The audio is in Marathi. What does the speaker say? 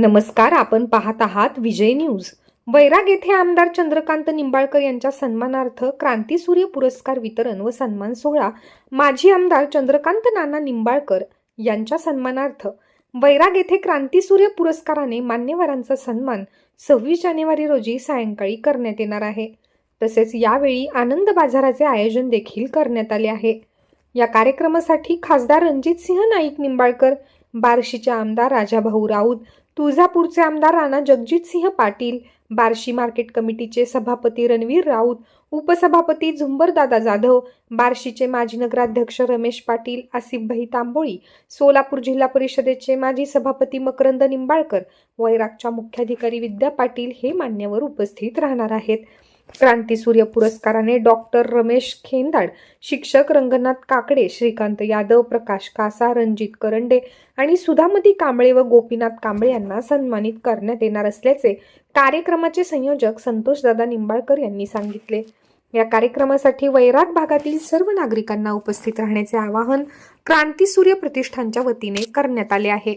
नमस्कार आपण पाहत आहात विजय न्यूज. वैराग येथे आमदार चंद्रकांत निंबाळकर यांच्या सन्मानार्थ क्रांतीसूर्य पुरस्कार वितरण व सन्मान सोहळा माजी आमदार चंद्रकांत नाना निंबाळकर यांच्या सन्मानार्थ. वैराग येथे क्रांतीसूर्य पुरस्काराने मान्यवरांचा सन्मान सव्वीस जानेवारी रोजी सायंकाळी करण्यात येणार आहे. तसेच यावेळी आनंद बाजाराचे आयोजन देखील करण्यात आले आहे. या कार्यक्रमासाठी खासदार रणजितसिंह नाईक निंबाळकर बार्शीचे आमदार राजाभाऊ राऊत तुळजापूरचे आमदार राणा जगजितसिंह पाटील बार्शी मार्केट कमिटीचे सभापती रणवीर राऊत उपसभापती झुंबरदादा जाधव बार्शीचे माजी नगराध्यक्ष रमेश पाटील आसिफभाई तांबोळी सोलापूर जिल्हा परिषदेचे माजी सभापती मकरंद निंबाळकर वैरागच्या मुख्याधिकारी विद्या पाटील हे मान्यवर उपस्थित राहणार आहेत. क्रांतीसूर्य पुरस्काराने डॉक्टर रमेश खेंदाड शिक्षक रंगनाथ काकडे श्रीकांत यादव प्रकाश कासा रणजित करंडे आणि सुधामती कांबळे व गोपीनाथ कांबळे यांना सन्मानित करण्यात येणार असल्याचे कार्यक्रमाचे संयोजक संतोषदादा निंबाळकर यांनी सांगितले. या कार्यक्रमासाठी वैराग भागातील सर्व नागरिकांना उपस्थित राहण्याचे आवाहन क्रांतीसूर्य प्रतिष्ठानच्या वतीने करण्यात आले आहे.